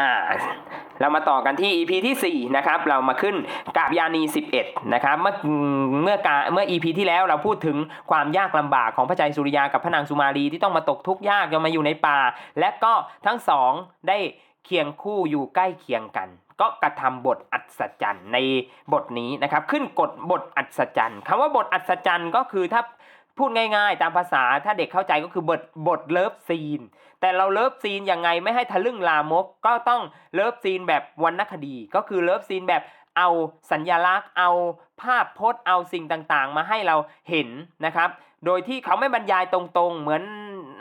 อ่าเรามาต่อกันที่ EP ที่ 4 นะครับ เรามาขึ้นกาบยานี 11 นะครับ เมื่อเมื่อกาเมื่อ EP ที่แล้วเราพูดถึงความยากลำบากของพระใจสุริยากับพระนางสุมาลีที่ต้องมาตกทุกข์ยากจนมาอยู่ในป่า และก็ทั้งสองได้เคียงคู่อยู่ใกล้เคียงกัน ก็กระทำบทอัศจรรย์ในบทนี้นะครับ ขึ้นกฎบทอัศจรรย์คำว่าบทอัศจรรย์ก็คือถ้า พูดง่ายๆ ตามภาษาถ้าเด็กเข้าใจก็คือบทบทเลิฟซีน แต่เราเลิฟซีนยังไงไม่ให้ทะลึ่งลามก ก็ต้องเลิฟซีนแบบวรรณคดี ก็คือเลิฟซีนแบบเอาสัญญลักษณ์ เอาภาพพจน์เอาสิ่งต่างๆ มาให้เราเห็นนะครับ โดยที่เขาไม่บรรยายตรงๆ เหมือน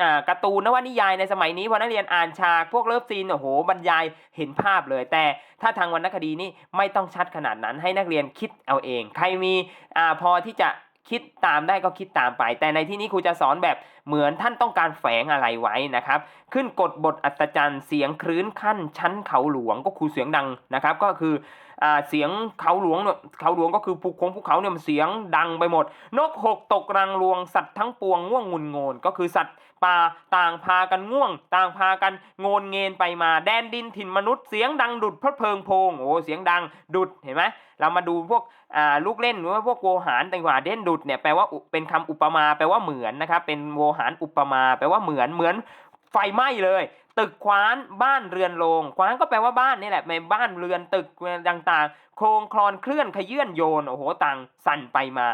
อการ์ตูนนวนิยายในสมัยนี้พอนักเรียนอ่านฉากพวกเลิฟซีนโอ้โหบรรยายเห็นภาพเลย แต่ถ้าทางวรรณคดีนี่ไม่ต้องชัดขนาดนั้นให้นักเรียนคิดเอาเอง ใครมีอพอที่จะ คิดตามได้ก็คิดตามไป แต่ในที่นี้ครูจะสอนแบบเหมือนท่านต้องการแฝงอะไรไว้นะครับ ขึ้นกฎบทอัศจรรย์เสียงครื้นขั้นชั้นเขาหลวงก็คือเสียงดังนะครับ ก็คืออเสียงเขาหลวงเนี่ยเขาหลวงก็คือภูคงภูเขาเนี่ยมันเสียงดังไปหมด นกหกตกรังรวงสัตว์ทั้งปวงง่วงงุนงนก็คือสัตว์ป่าต่างพากันง่วง ต่างพากันโงนเงนไปมาแดนดินถิ่นมนุษย์เสียงดังดุดพระเพลิงโพงโอ้เสียงดังดุดเห็นไหมเรามาดูพวก ลูกเล่นหรือว่าพวกโวหารต่างๆเด่นดุดเนี่ยแปลว่าเป็นคำอุปมาแปลว่าเหมือนนะครับเป็นโวหารอุปมาแปลว่าเหมือนเหมือนไฟไหม้เลย ตึกคว้านบ้านเรือนโรงคว้านก็แปลว่าบ้านนี่แหละในบ้านเรือนตึกต่างๆ โครงคลอนเคลื่อนขยื่นโยนโอ้โหต่างสั่นไปมา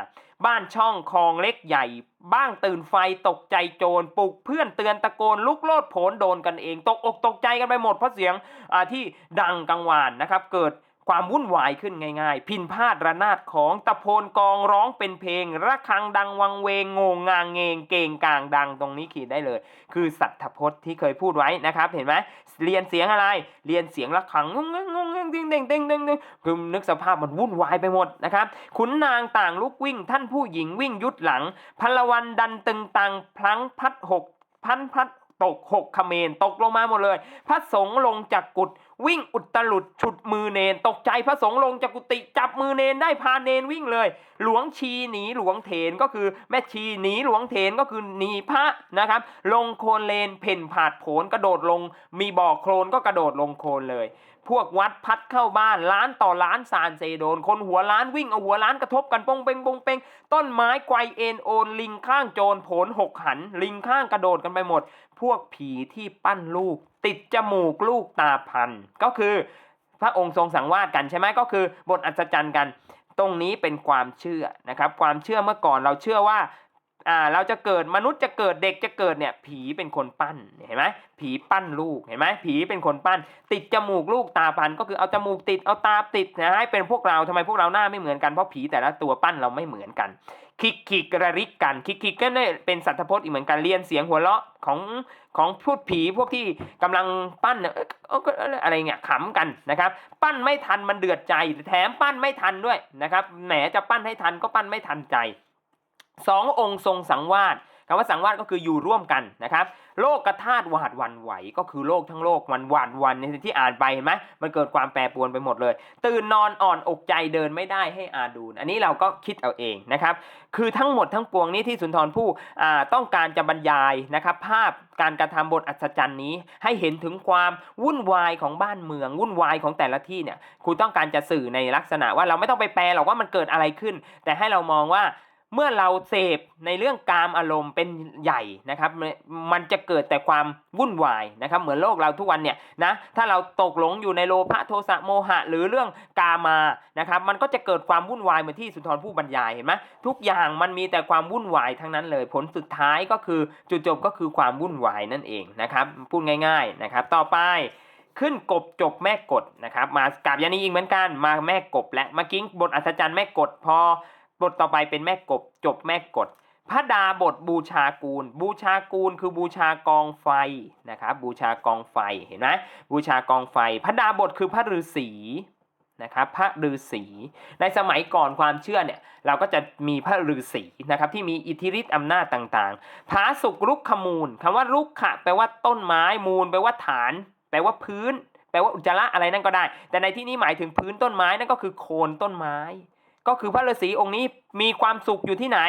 บ้านช่องคลองเล็กใหญ่ บ้างตื่นไฟตกใจโจรปลุกเพื่อนเตือนตะโกนลุกโลดโผนโดนกันเอง ตกอกตกใจกันไปหมดเพราะเสียงอ่าที่ดังกังวานนะครับ เกิด ความวุ่นวายขึ้นง่ายๆ พินพาดระนาดของตะโพนกองร้องเป็นเพลง ระฆังดังวังเวงงงงางเงงเกงกลางดังตรงนี้ขีดได้เลย คือสัทธพจน์ที่เคยพูดไว้นะครับ เห็นไหมเรียนเสียงอะไร เรียนเสียงระฆังงงงงงเด้งด้งด้งด้งด้งคือนึกสภาพมันวุ่นวายไปหมดนะครับขุนนางต่างลุกวิ่ง ท่านผู้หญิงวิ่งยุดหลังพลวันดันตึงตังพลังพัดหกพันพัด ตกหกเขมรตกลงมาหมดเลย พระสงฆ์ลงจากกุฏวิ่งอุตลุดฉุดมือเนน ตกใจพระสงฆ์ลงจากกุฏิจับมือเนนได้พาเนนวิ่งเลย หลวงชีหนีหลวงเถนก็คือแม่ชีหนีหลวงเถนก็คือหนีพระนะครับ ลงโคลนเลนเพ่นผาดโผนกระโดดลง มีบ่อโคลนก็กระโดดลงโคลนเลย พวกวัดพัดเข้าบ้านล้านต่อล้านซานเซโดน คนหัวล้านวิ่งเอาหัวล้านกระทบกันปงเปงปงเปงต้นไม้ไกวเอ็นโอนลิงข้างโจรผนหกหัน ลิงข้างกระโดดกันไปหมด พวกผีที่ปั้นลูก ติดจมูกลูกตาพัน ก็คือ พระองค์ทรงสังวาสกันใช่ไหมก็คือบทอัศจรรย์กัน ตรงนี้เป็นความเชื่อนะครับ ความเชื่อเมื่อก่อนเราเชื่อว่า อ่าเราจะเกิดมนุษย์จะเกิดเด็กจะเกิดเนี่ยผีเป็นคนปั้นเห็นไหมผีปั้นลูกเห็นไหมผีเป็นคนปั้น ติดจมูกลูกตาพันก็คือเอาจมูกติดเอาตาติดนะให้เป็นพวกเราทำไมพวกเราหน้าไม่เหมือนกันเพราะผีแต่ละตัวปั้นเราไม่เหมือนกัน คิกคิกระริกกันคิกคิกก็เนี่ยเป็นสัตพจน์อีกเหมือนกันเรียนเสียงหัวเราะของของพูดผีพวกที่กำลังปั้นเนี่ยอะไรเงี้ยขำกันนะครับ ปั้นไม่ทันมันเดือดใจแถมปั้นไม่ทันด้วยนะครับแหมจะปั้นให้ทันก็ปั้นไม่ทันใจ สององค์ทรงสังวาสคำว่าสังวาสก็คืออยู่ร่วมกันนะครับโลกกระธาตุหวาดวันไหว ก็คือโลกทั้งโลกมันหวาดวันในที่อ่านไปเห็นไหมมันเกิดความแปรปรวนไปหมดเลย ตื่นนอนอ่อนอกใจเดินไม่ได้ให้อาดูน อันนี้เราก็คิดเอาเองนะครับคือทั้งหมดทั้งปวงนี้ที่สุนทรภู่ต้องการจะบรรยายนะครับภาพการกระทำบทอัศจรรย์นี้ ให้เห็นถึงความวุ่นวายของบ้านเมือง วุ่นวายของแต่ละที่เนี่ยครูต้องการจะสื่อในลักษณะว่าเราไม่ต้องไปแปลหรอกว่ามันเกิดอะไรขึ้น แต่ให้เรามองว่า เมื่อเราเสพในเรื่องกามอารมณ์เป็นใหญ่นะครับ มันจะเกิดแต่ความวุ่นวายนะครับ เหมือนโลกเราทุกวันเนี่ยนะถ้าเราตกหลงอยู่ในโลภะโทสะโมหะ หรือเรื่องกามานะครับ มันก็จะเกิดความวุ่นวายเหมือนที่สุนทรผู้บรรยายเห็นไหมทุกอย่างมันมีแต่ความวุ่นวายทั้งนั้นเลย ผลสุดท้ายก็คือจุดจบก็คือความวุ่นวายนั่นเองนะครับพูดง่าย ๆนะครับ ต่อไปขึ้นกบจบแม่กดนะครับ มากราบยานีอีกเหมือนกันมาแม่กบและมื่อกี้บทอัศจรรย์แม่กดพอ บทต่อไปเป็นแม่กบจบแม่กดพระดาบทบูชากูล บูชากูลคือบูชากองไฟนะครับบูชากองไฟเห็นไหมบูชากองไฟ พระดาบทคือพระฤาษีนะครับพระฤาษีในสมัยก่อนความเชื่อเนี่ยเราก็จะมีพระฤาษีนะครับที่มีอิทธิฤทธิ์อำนาจต่างๆผาสุกรุกขมูลคำว่ารุกขะแปลว่าต้นไม้มูลแปลว่าฐาน แปลว่าพื้น แปลว่าอุจจาระอะไรนั่นก็ได้ แต่ในที่นี้หมายถึงพื้นต้นไม้นั่นก็คือโคนต้นไม้ ก็คือพระฤาษีองค์นี้มีความสุขอยู่ที่ไหน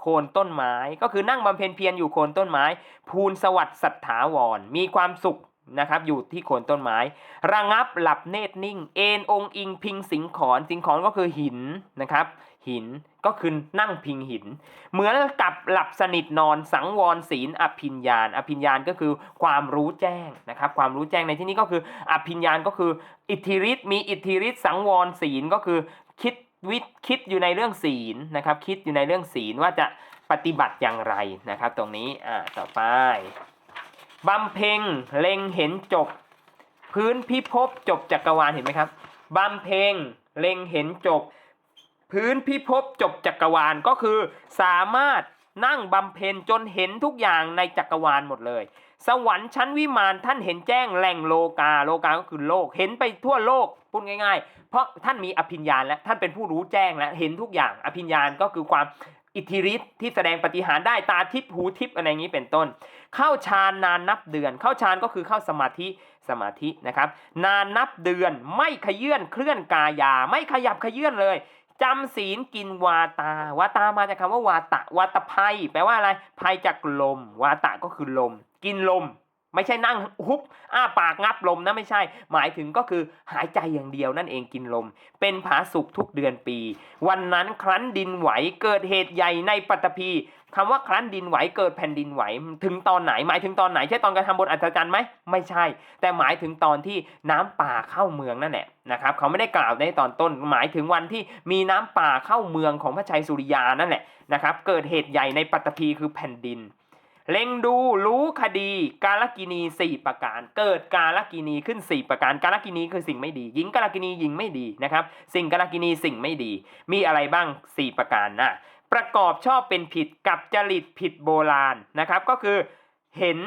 โคนต้นไม้ ก็คือนั่งบำเพ็ญเพียรอยู่โคนต้นไม้ ภูลสวัสดิ์สัทธาวร มีความสุขนะครับอยู่ที่โคนต้นไม้ ระงับหลับเนตรนิ่ง เอนองค์อิงพิงสิงขอนสิงขอนก็คือหินนะครับ หินก็คือนั่งพิงหิน เหมือนกับหลับสนิทนอนสังวรศีลอภิญญาณ อภิญญาณก็คือความรู้แจ้งนะครับความรู้แจ้งในที่นี้ก็คืออภิญญาณก็คืออิทธิฤทธิ์มีอิทธิฤทธิ์สังวรศีลก็คือคิด วิคิดอยู่ในเรื่องศีลนะครับ คิดอยู่ในเรื่องศีลว่าจะปฏิบัติอย่างไรนะครับ ตรงนี้อ่าต่อไปบำเพ็งเล็งเห็นจบ พื้นพิภพจบจักรวาลเห็นไหมครับบำเพ็งเล็งเห็นจบ พื้นพิภพจบจักรวาลก็คือสามารถนั่งบำเพ็ญจนเห็นทุกอย่างในจักรวาลหมดเลย สวรรค์ชั้นวิมานท่านเห็นแจ้งแหล่งโลกา โลกาก็คือโลก เห็นไปทั่วโลก พูดง่ายๆ เพราะท่านมีอภิญญาณและท่านเป็นผู้รู้แจ้งและเห็นทุกอย่างอภิญญาณก็คือความอิทธิฤทธิ์ที่แสดงปฏิหารได้ตาทิพหูทิพอะไรอย่างนี้เป็นต้น เข้าฌานนานนับเดือน เข้าฌานก็คือเข้าสมาธิสมาธินะครับนานนับเดือนไม่ขยื่นเคลื่อนกายา ไม่ขยับขยื่นเลยจำศีลกินวาตา วาตามาจากคำว่าวาตะวาตภัย แปลว่าอะไรภัยจากลม วาตะก็คือลม กินลม ไม่ใช่นั่งฮุบอ้าปากงับลมนะไม่ใช่ หมายถึงก็คือหายใจอย่างเดียวนั่นเองกินลม เป็นผาสุกทุกเดือนปี วันนั้นครั้นดินไหวเกิดเหตุใหญ่ในปัตตภีคำว่าครั้นดินไหวเกิดแผ่นดินไหว ถึงตอนไหน หมายถึงตอนไหนใช่ตอนการทำบนอัศจรรย์ไหมไม่ใช่ แต่หมายถึงตอนที่น้ำป่าเข้าเมืองนั่นแหละนะครับเขาไม่ได้กล่าวในตอนต้น หมายถึงวันที่มีน้ำป่าเข้าเมืองของพระชัยสุริยานั่นแหละนะครับเกิดเหตุใหญ่ในปัตตภีคือแผ่นดิน เล็งดูรู้คดีกาลกินีสี่ประการ เกิดกาลกินีขึ้นสี่ประการกาลกินีคือสิ่งไม่ดี หญิงกาลกินีหญิงไม่ดีนะครับ สิ่งกาลกินีสิ่งไม่ดี มีอะไรบ้างสี่ประการนะประกอบชอบเป็นผิดกับจริตผิดโบราณนะครับ ก็คือเห็น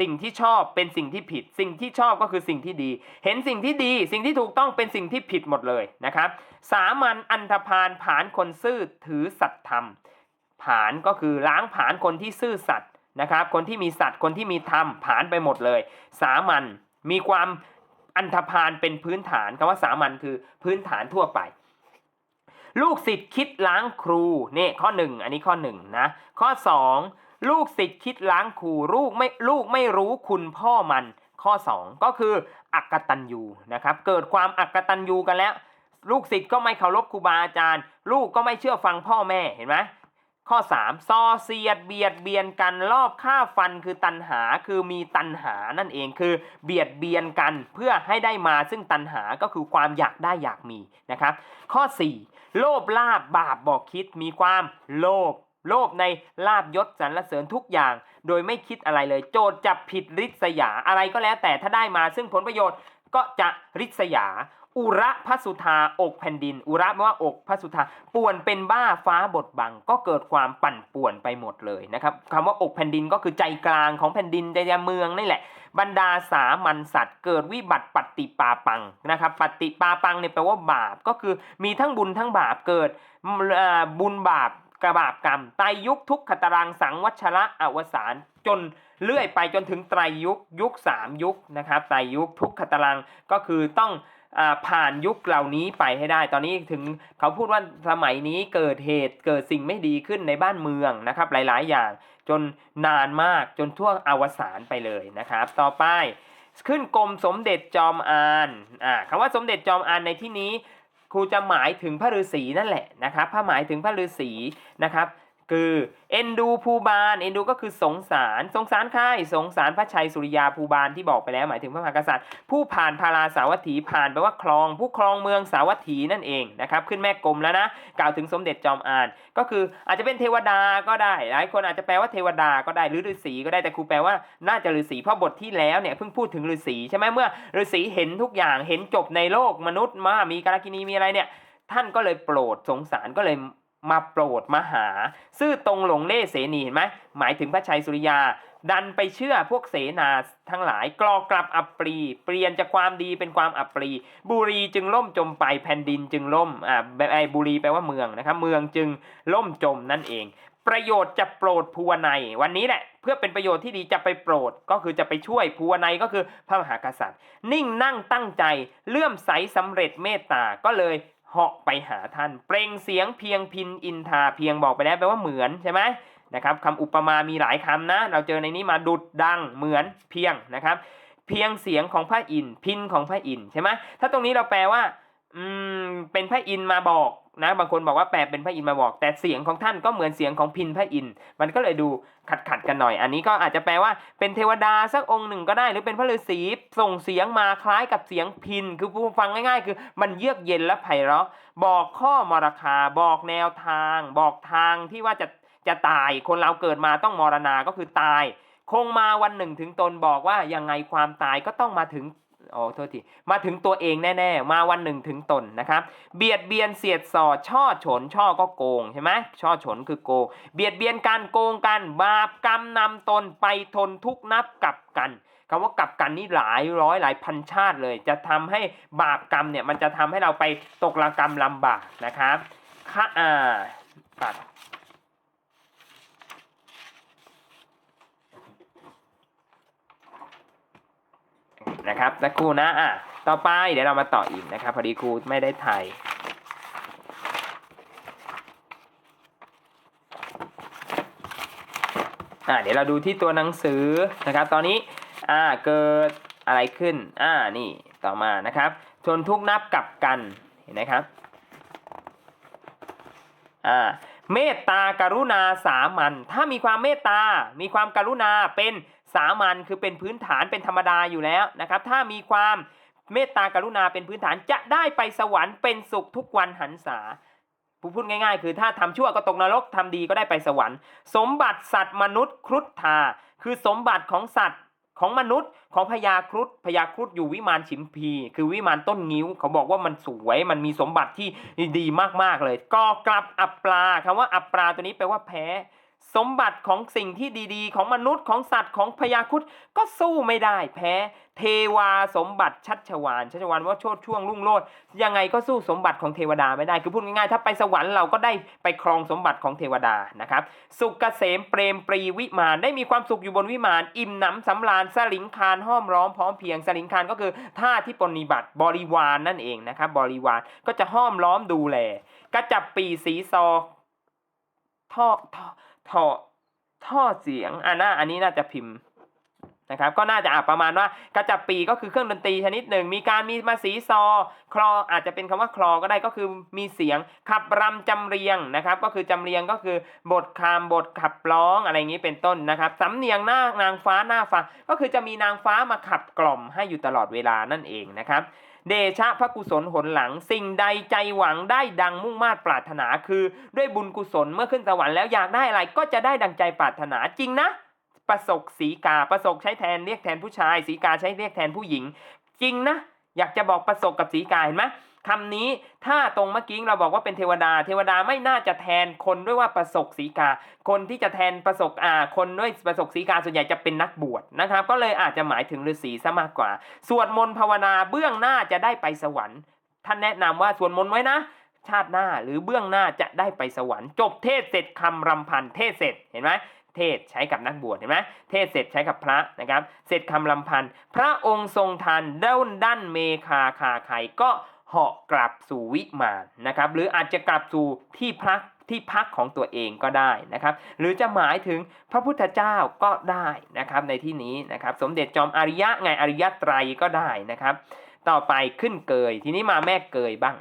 สิ่งที่ชอบเป็นสิ่งที่ผิด สิ่งที่ชอบก็คือสิ่งที่ดี เห็นสิ่งที่ดี สิ่งที่ถูกต้องเป็นสิ่งที่ผิดหมดเลยนะครับ สามัญอันธพาลผานคนซื่อถือสัตธรรม ผานก็คือล้างผานคนที่ซื่อสัตย์ นะครับ คนที่มีสัตย์คนที่มีธรรมผานไปหมดเลย สามัญมีความอันธพาลเป็นพื้นฐานคำว่าสามัญคือพื้นฐานทั่วไป ลูกศิษย์คิดล้างครูนี่ข้อหนึ่งอันนี้ข้อหนึ่งนะข้อสองลูกศิษย์คิดล้างครูลูกไม่ลูกไม่รู้คุณพ่อมัน ข้อสองก็คืออักตันยูนะครับเกิดความอักตันยูกันแล้ว ลูกศิษย์ก็ไม่เคารพครูบาอาจารย์ ลูกก็ไม่เชื่อฟังพ่อแม่เห็นไหม ข้อ 3 ซอเสียดเบียดเบียนกันรอบฆ่าฟันคือตันหาคือมีตันหานั่นเองคือเบียดเบียนกันเพื่อให้ได้มาซึ่งตันหาก็คือความอยากได้อยากมีนะครับ ข้อ 4 โลภลาบบาปบอกคิดมีความโลภโลภในลาบยศสรรเสริญทุกอย่าง โดยไม่คิดอะไรเลย โจทย์จับผิดริษยาอะไรก็แล้วแต่ถ้าได้มาซึ่งผลประโยชน์ก็จะริษยา อุระพระสุธาอกแผ่นดิน อุระแปลว่าอกพระสุธาป่วนเป็นบ้าฟ้าบดบัง ก็เกิดความปั่นป่วนไปหมดเลยนะครับคำว่าอกแผ่นดินก็คือใจกลางของแผ่นดินใจเมืองนี่แหละ บรรดาสามัญสัตว์เกิดวิบัติปฏิปาปังนะครับปฏิปาปังเนี่ยแปลว่าบาปก็คือมีทั้งบุญทั้งบาปเกิดบุญบาปกระบาปกรรมไตรยุคทุกขตรังสังวัชระอวสานจนเลื่อยไปจนถึงไตรยุคยุคสามยุคนะครับไตรยุคทุกขตรังก็คือต้อง ผ่านยุคเหล่านี้ไปให้ได้ ตอนนี้ถึงเขาพูดว่าสมัยนี้เกิดเหตุเกิดสิ่งไม่ดีขึ้นในบ้านเมืองนะครับหลาย ๆ อย่าง จนนานมากจนทั่วอวสานไปเลยนะครับ ต่อไปขึ้นกรมสมเด็จจอมอานอ่าคำว่าสมเด็จจอมอานในที่นี้ครูจะหมายถึงพระฤาษีนั่นแหละนะครับถ้าหมายถึงพระฤาษีนะครับ คือเอ็นดูภูบาลเอ็นดูก็คือสงสารสงสารใครสงสารพระชัยสุริยาภูบาลที่บอกไปแล้วหมายถึงพระมหากษัตริย์ ผู้ผ่านพาราสาวัตถีผ่านแปลว่าคลอง ผู้ครองเมืองสาวัตถีนั่นเองนะครับขึ้นแม่กลมแล้วนะกล่าวถึงสมเด็จจอมอาน ก็คืออาจจะเป็นเทวดาก็ได้ หลายคนอาจจะแปลว่าเทวดาก็ได้หรือฤาษีก็ได้แต่ครูแปลว่าน่าจะฤาษีเพราะบทที่แล้วเนี่ยเพิ่งพูดถึงฤาษีใช่ไหมเมื่อฤาษีเห็นทุกอย่างเห็นจบในโลกมนุษย์มามีกาลกินีมีอะไรเนี่ยท่านก็เลยโปรดสงสารก็เลย มาโปรดมาหา ซื่อตรงหลงเล่เสนีเห็นไหมหมายถึงพระชัยสุริยา ดันไปเชื่อพวกเสนาทั้งหลายกรอกลับอับปรี เปลี่ยนจากความดีเป็นความอับปรี บุรีจึงล่มจมไปแผ่นดินจึงล่มอ่าไอ้บุรีแปลว่าเมืองนะครับเมืองจึงล่มจมนั่นเอง ประโยชน์จะโปรดภูวนัยวันนี้แหละเพื่อเป็นประโยชน์ที่ดีจะไปโปรดก็คือจะไปช่วยภูวนัยก็คือพระมหากษัตริย์ นิ่งนั่งตั้งใจเลื่อมใสสำเร็จเมตตาก็เลย เหาะไปหาท่าน เปล่งเสียงเพียงพินอินทาเพียงบอกไปแล้วแปลว่าเหมือนใช่ไหมนะครับคำอุปมามีหลายคำนะ เราเจอในนี้มาดุดดังเหมือนเพียงนะครับ เพียงเสียงของพระอินทร์พินของพระอินทร์ใช่ไหมถ้าตรงนี้เราแปลว่าอืมเป็นพระอินทร์มาบอก นะบางคนบอกว่าแปลเป็นพระอินทร์มาบอก แต่เสียงของท่านก็เหมือนเสียงของพินพระอินทร์มันก็เลยดูขัดขัดกันหน่อย อันนี้ก็อาจจะแปลว่าเป็นเทวดาสักองค์หนึ่งก็ได้ หรือเป็นพระฤาษีส่งเสียงมาคล้ายกับเสียงพินคือผู้ฟังง่าย ๆ คือมันเยือกเย็นและไพเราะ บอกข้อมรคาบอกแนวทาง บอกทางที่ว่าจะจะตายคนเราเกิดมาต้องมรณาก็คือตาย คงมาวันหนึ่งถึงตนบอกว่ายังไงความตายก็ต้องมาถึง อ๋อโทษทีมาถึงตัวเองแน่ๆ มาวันหนึ่งถึงตนนะครับ เบียดเบียนเสียดสอดช่อฉนช่อก็โกงใช่ไหมช่อฉนคือโกง เบียดเบียนการโกงกันบาปกรรมนำตนไปทนทุกนับกับกันคำว่ากับกันนี่หลายร้อยหลายพันชาติเลย จะทำให้บาปกรรมเนี่ยมันจะทำให้เราไปตกระกรรมลำบากนะครับค่ะอ่าตัด นะครับสักครู่นะอะต่อไปเดี๋ยวเรามาต่ออีกนะครับ พอดีครูไม่ได้ถ่ายอ่าเดี๋ยวเราดูที่ตัวหนังสือนะครับ ตอนนี้อ่าเกิดอะไรขึ้นอ่านี่ต่อมานะครับทนทุกนับกับกันเห็นไหมครับอ่าเมตตากรุณาสามัญถ้ามีความเมตตา มีความกรุณาเป็น สามัญคือเป็นพื้นฐานเป็นธรรมดาอยู่แล้วนะครับ ถ้ามีความเมตตากรุณาเป็นพื้นฐานจะได้ไปสวรรค์เป็นสุขทุกวันหันษาผู้พูดง่ายๆ คือถ้าทำชั่วก็ตกนรกทำดีก็ได้ไปสวรรค์ สมบัติสัตว์มนุษย์ครุฑทา คือสมบัติของสัตว์ของมนุษย์ของพญาครุฑพญาครุฑอยู่วิมานฉิมพี คือวิมานต้นงิ้ว เขาบอกว่ามันสวยมันมีสมบัติที่ดีมากๆเลย ก็กลับอัปปลาคำว่าอัปลาตัวนี้แปลว่าแพ้ สมบัติของสิ่งที่ดีๆ ของมนุษย์ของสัตว์ของพญาครุฑก็สู้ไม่ได้แพ้ เทวาสมบัติชัชวานชัชวานว่าโชดช่วงรุ่งโรจน์ยังไงก็สู้สมบัติของเทวดาไม่ได้คือพูดง่ายๆถ้าไปสวรรค์เราก็ได้ไปครองสมบัติของเทวดานะครับ สุขเกษมเปรมปรีวิมานได้มีความสุขอยู่บนวิมาน อิ่มหนำสำราญสลิงคารห้อมร้อมพร้อมเพียงสลิงคารก็คือท่าที่ปฏิบัติบริวารนนั่นเองนะครับบริวารก็จะห้อมล้อมดูแลกระจับปีสีซอท่อท่อ ท่อท่อเสียงอ่าน่าอันนี้น่าจะพิมพ์นะครับก็น่าจะอะประมาณว่ากระจับปีก็คือเครื่องดนตรีชนิดหนึ่ง มีการมีมาสีซอ คลออาจจะเป็นคำว่าคลอก็ได้ก็คือมีเสียงขับรำจำเรียงนะครับ ก็คือจำเรียงก็คือบทคำบทขับร้องอะไรอย่างนี้เป็นต้นนะครับสำเนียงหน้านางฟ้าหน้าฟังก็คือจะมีนางฟ้ามาขับกล่อมให้อยู่ตลอดเวลานั่นเองนะครับ เดชะพระกุศลหนหลัง สิ่งใดใจหวังได้ดังมุ่งมาตรปรารถนาคือด้วยบุญกุศลเมื่อขึ้นสวรรค์แล้วอยากได้อะไรก็จะได้ดังใจปรารถนาจริงนะ ประสกสีกาประสกใช้แทนเรียกแทนผู้ชาย สีกาใช้เรียกแทนผู้หญิง จริงนะ อยากจะบอกประสกกับสีกาเห็นไหม คำนี้ถ้าตรงเมื่อกี้เราบอกว่าเป็นเทวดา เทวดาไม่น่าจะแทนคนด้วยว่าประสกสีกา คนที่จะแทนประสกอ่าคนด้วยประสกสีกาส่วนใหญ่จะเป็นนักบวชนะครับ ก็เลยอาจจะหมายถึงฤาษีซะมากกว่า สวดมนต์ภาวนาเบื้องหน้าจะได้ไปสวรรค์ ท่านแนะนำว่าสวดมนต์ไว้นะชาติหน้าหรือเบื้องหน้าจะได้ไปสวรรค์ จบเทศเสร็จคำรำพันเทศเสร็จเห็นไหมเทศใช้กับนักบวชเห็นไหมเทศเสร็จใช้กับพระนะครับ เสร็จคำลำพันพระองค์ทรงทันด้นด้านเมคาคาไขก็ เหาะกลับสู่วิมานนะครับหรืออาจจะกลับสู่ที่พักที่พักของตัวเองก็ได้นะครับ หรือจะหมายถึงพระพุทธเจ้าก็ได้นะครับในที่นี้นะครับ สมเด็จจอมอริยะไงอริยไตรก็ได้นะครับ ต่อไปขึ้นเกย ทีนี้มาแม่เกยบ้าง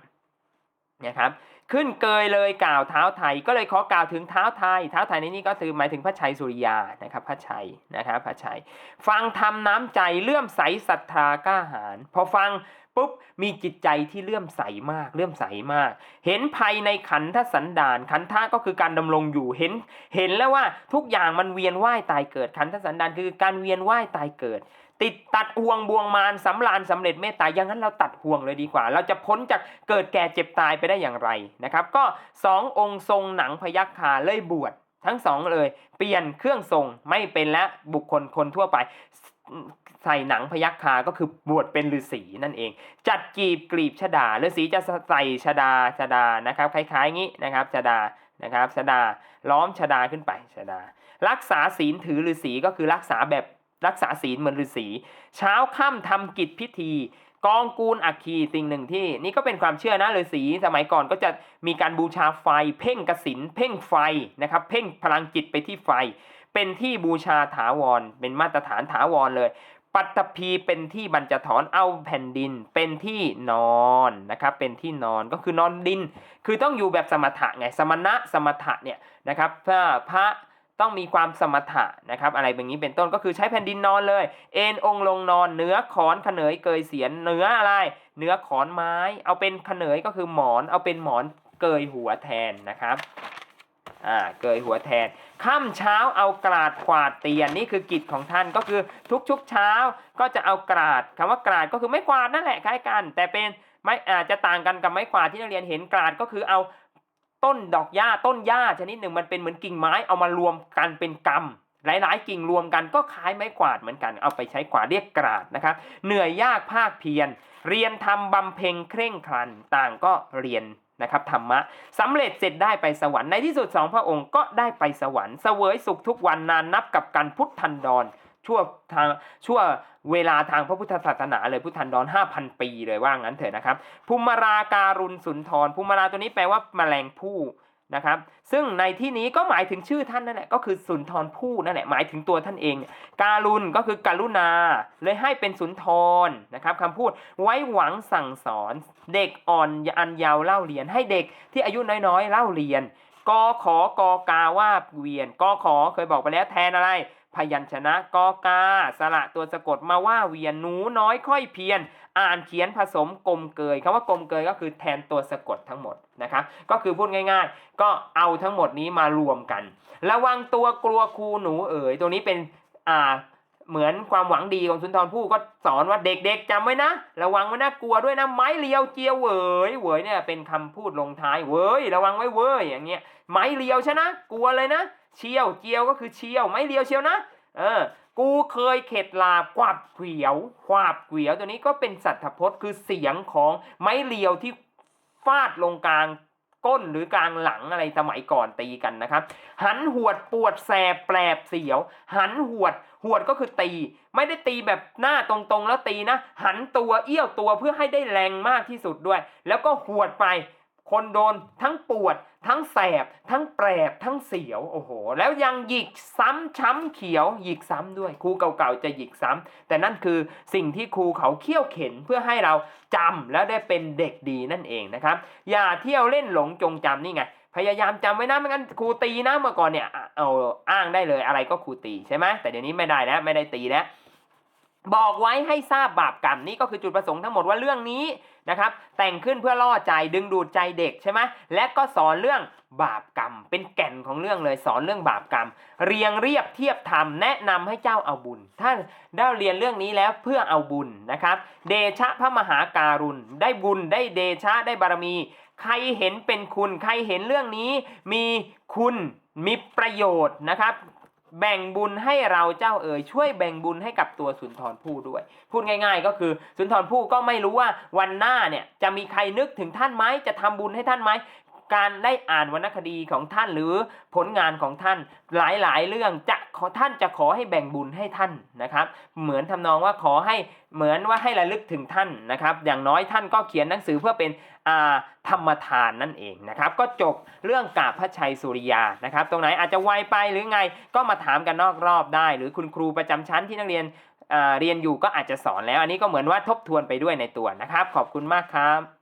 นะครับ ขึ้นเกยเลยกล่าวเท้าไทย ก็เลยขอกล่าวถึงเท้าไทยเท้าไทยในนี้ก็คือหมายถึงพระชัยสุริยานะครับ พระชัยนะครับพระชัย ฟังทำน้ำใจเลื่อมใสศรัทธากล้าหาญพอฟัง ปุ๊บมีจิตใจที่เลื่อมใสมากเลื่อมใสมาก เห็นภัยในขันธสันดานขันธะก็คือการดำรงอยู่เห็น เห็นแล้วว่าทุกอย่างมันเวียนว่ายตายเกิดขันธสันดานคือการเวียนว่ายตายเกิด ติดตัดห่วงบวงมารสำราญสำเร็จเมตตาอย่างนั้นเราตัดห่วงเลยดีกว่า เราจะพ้นจากเกิดแก่เจ็บตายไปได้อย่างไรนะครับ ก็สององค์ทรงหนังพยัคฆาเลยบวชทั้งสองเลย เปลี่ยนเครื่องทรงไม่เป็นและบุคคลคนทั่วไป ใส่หนังพยัคาก็คือบวชเป็นฤาษีนั่นเอง จัดกีบกลีบชดาฤาษีจะใส่ชดาชดานะครับคล้ายๆงี้นะครับชดานะครับชดาล้อมชดาขึ้นไปชดา รักษาศีลถือฤาษีก็คือรักษาแบบรักษาศีลเหมือนฤาษีเช้าค่ำทำกิจพิธีกองกูลอัคคีสิ่งหนึ่งที่ นี่ก็เป็นความเชื่อนะฤาษีสมัยก่อนก็จะมีการบูชาไฟ เพ่งกสินเพ่งไฟนะครับ เพ่งพลังจิตไปที่ไฟ เป็นที่บูชาถาวร เป็นมาตรฐานถาวรเลย ปัตตภีเป็นที่บรรจถอนเอาแผ่นดินเป็นที่นอนนะครับเป็นที่นอนก็คือนอนดิน คือต้องอยู่แบบสมถะไงสมณะสมถะเนี่ยนะครับพระพระต้องมีความสมถะนะครับอะไรแบบนี้เป็นต้นก็คือใช้แผ่นดินนอนเลย เอ็นองลงนอนเนื้อขอนขเนยเกยเสียนเนื้ออะไร เนื้อขอนไม้ เอาเป็นขเนยก็คือหมอนเอาเป็นหมอนเกยหัวแทนนะครับ อ่าเกยหัวแทนค่ำเช้าเอากราดกวาดเตียนนี่คือกิจของท่านก็คือทุกๆเช้าก็จะเอากราดคำว่ากราดก็คือไม้กวาดนั่นแหละคล้ายกัน แต่เป็นไม้อาจจะต่างกันกับไม้กวาดที่นักเรียนเห็นกราดก็คือเอาต้นดอกหญ้าต้นหญ้าชนิดหนึ่งมันเป็นเหมือนกิ่งไม้เอามารวมกันเป็นกำหลายๆ กิ่งรวมกันก็คล้ายไม้กวาดเหมือนกัน เอาไปใช้กวาดเรียกกราดนะครับ เหนื่อยยากภาคเพียร เรียนทำบำเพ็ญเคร่งครัน ต่างก็เรียน นะครับธรรมะสำเร็จเสร็จได้ไปสวรรค์ในที่สุดสองพระองค์ก็ได้ไปสวรรค์เสวยสุขทุกวันนานนับกับการพุทธันดรชั่วทางชั่วเวลาทางพระพุทธศาสนาเลยพุทธันดร5,000 ปีเลยว่างั้นเถอะนะครับภูมิราการุณสุนทรภูมิราตัวนี้แปลว่าแมลงผู้ นะครับซึ่งในที่นี้ก็หมายถึงชื่อท่านนั่นแหละก็คือสุนทรผู้นั่นแหละหมายถึงตัวท่านเอง การุณก็คือการุณา เลยให้เป็นสุนทรนะครับคำพูดไว้หวังสั่งสอน เด็กอ่อนอันยาวเล่าเรียน ให้เด็กที่อายุน้อยๆ เล่าเรียนกขอกกาว่าเวียนกขอเคยบอกไปแล้วแทนอะไร พยัญชนะกกา สระตัวสะกดมาว่าเวียนหนูน้อยค่อยเพียรอ่านเขียนผสมกลมเกยคำว่ากลมเกยก็คือแทนตัวสะกดทั้งหมดนะครับ ก็คือพูดง่ายๆ ก็เอาทั้งหมดนี้มารวมกัน ระวังตัวกลัวครูหนูเอ๋ยตัวนี้เป็นอ่าเหมือนความหวังดีของสุนทรภู่ก็สอนว่าเด็กๆจำไว้นะ ระวังไว้นะกลัวด้วยนะไม้เลียวเจียวเวยเวยเนี่ยเป็นคำพูดลงท้ายเวยระวังไว้เวยอย่างเงี้ยไม้เลียวชนะ กลัวเลยนะ เชี่ยวเจียวก็คือเชี่ยวไม้เลียวเชียวนะเออกูเคยเข็ดลาบกวาดเกวียวกวาดเกวียวตัวนี้ก็เป็นสัตพจน์คือเสียงของไม้เลียวที่ฟาดลงกลางก้นหรือกลางหลังอะไรสมัยก่อนตีกันนะครับ หันหวดปวดแสบแปลบเสียว หันหวดหวดก็คือตี ไม่ได้ตีแบบหน้าตรงๆแล้วตีนะ หันตัวเอี้ยวตัวเพื่อให้ได้แรงมากที่สุดด้วย แล้วก็หวดไป คนโดนทั้งปวด ทั้งแสบ ทั้งแปรบทั้งเสียวโอ้โห แล้วยังหยิกซ้ำช้ำเขียว หยิกซ้ำด้วยครูเก่าๆจะหยิกซ้ำแต่นั่นคือสิ่งที่ครูเขาเขี่ยวเข็นเพื่อให้เราจำแล้วได้เป็นเด็กดีนั่นเองนะครับ อย่าเที่ยวเล่นหลงจงจำนี่ไงพยายามจำไว้นะไม่งั้นครูตีนะเมื่อก่อนเนี่ยเอาอ้างได้เลยอะไรก็ครูตีใช่ไหมแต่เดี๋ยวนี้ไม่ได้แล้วไม่ได้ตีแล้ว บอกไว้ให้ทราบบาปกรรมนี่ก็คือจุดประสงค์ทั้งหมดว่าเรื่องนี้นะครับแต่งขึ้นเพื่อล่อใจดึงดูดใจเด็กใช่ไหมและก็สอนเรื่องบาปกรรม เป็นแก่นของเรื่องเลยสอนเรื่องบาปกรรม เรียงเรียบเทียบธรรมแนะนำให้เจ้าเอาบุญ ถ้าได้เรียนเรื่องนี้แล้วเพื่อเอาบุญนะครับเดชะพระมหาการุณ ได้บุญได้เดชะได้บารมี ใครเห็นเป็นคุณ ใครเห็นเรื่องนี้มีคุณมีประโยชน์นะครับ แบ่งบุญให้เราเจ้าเอ๋ยช่วยแบ่งบุญให้กับตัวสุนทรภู่ด้วย พูดง่าย ๆ ก็คือสุนทรภู่ก็ไม่รู้ว่าวันหน้าเนี่ยจะมีใครนึกถึงท่านไหมจะทำบุญให้ท่านไหม การได้อ่านวรรณคดีของท่านหรือผลงานของท่านหลายๆ เรื่องจะขอท่านจะขอให้แบ่งบุญให้ท่านนะครับ เหมือนทำนองว่าขอให้เหมือนว่าให้ระลึกถึงท่านนะครับ อย่างน้อยท่านก็เขียนหนังสือเพื่อเป็นธรรมทานนั่นเองนะครับ ก็จบเรื่องกาบพระชัยสุริยานะครับ ตรงไหนอาจจะไวไปหรือไงก็มาถามกันนอกรอบได้ หรือคุณครูประจำชั้นที่นักเรียนเรียนอยู่ก็อาจจะสอนแล้ว อันนี้ก็เหมือนว่าทบทวนไปด้วยในตัวนะครับ ขอบคุณมากครับ